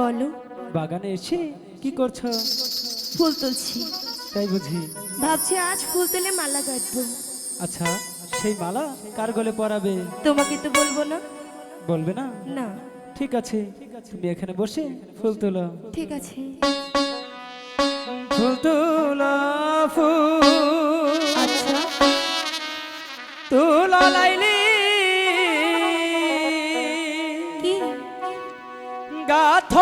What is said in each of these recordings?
বলো। বাগানে এসে কি করছ? ফুল তুলছি। তাই বুঝি। ভাবছি আজ ফুল তুলে মালা গাঁথবো আচ্ছা সেই মালা কার গলে পরাবে? তোমাকে তো বলব না। বলবে না? না। ঠিক আছে তুমি এখানে বসে ফুল তোলো। ঠিক আছে। ফুল তোলা ফুল। আচ্ছা। তোলা লাইলি গাথ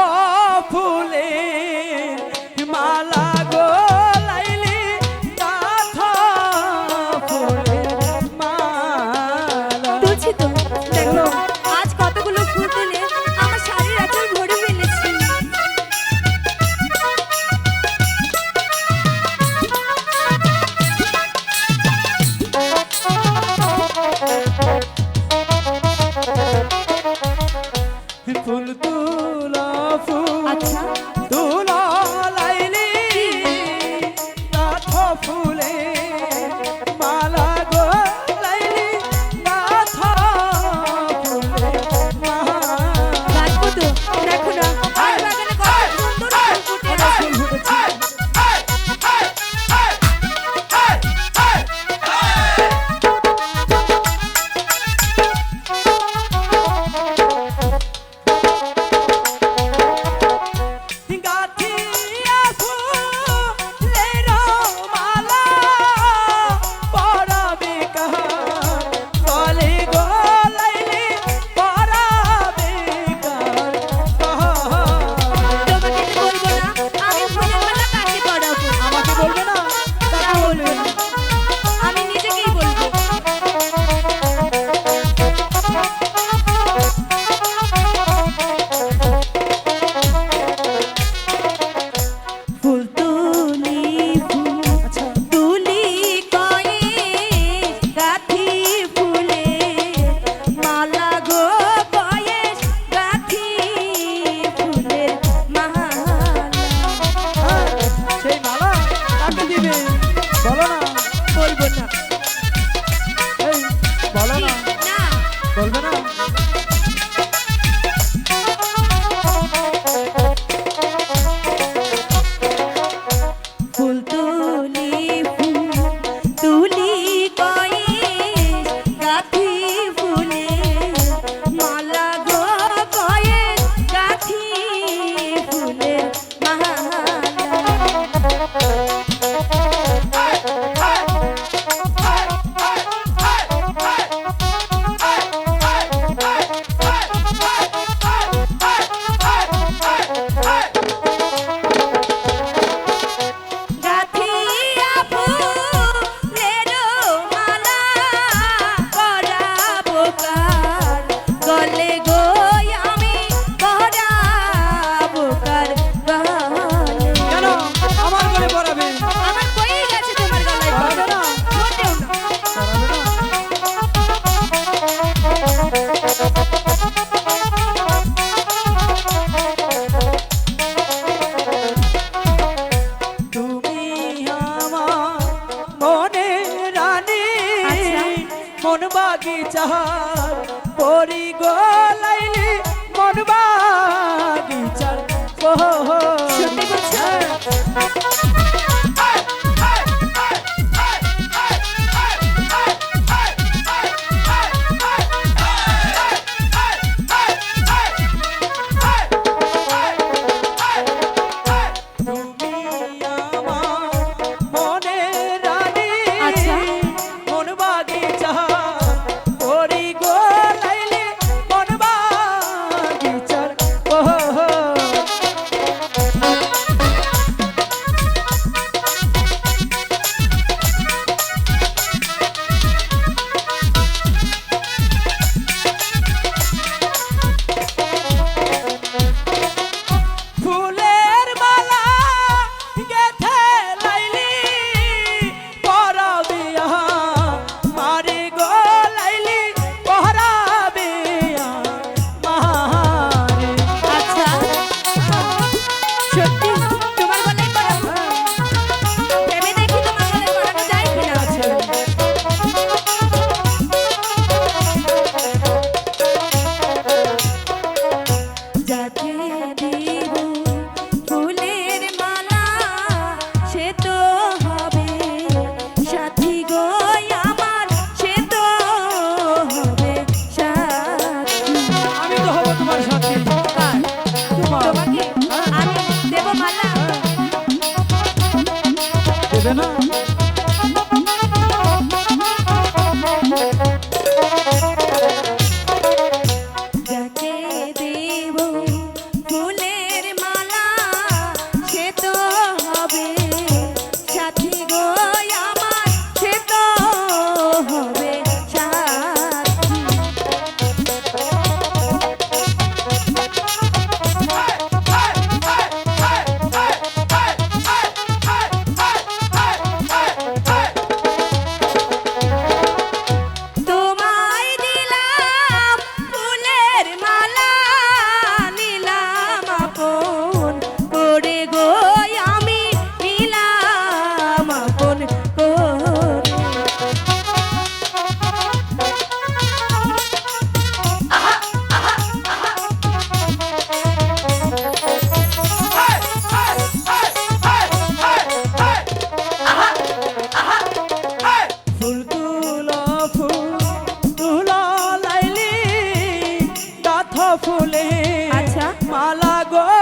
করি গো লাইলি মন বাগিচার ও সত্যি দেবে না? ফুলে। আচ্ছা। মালা গো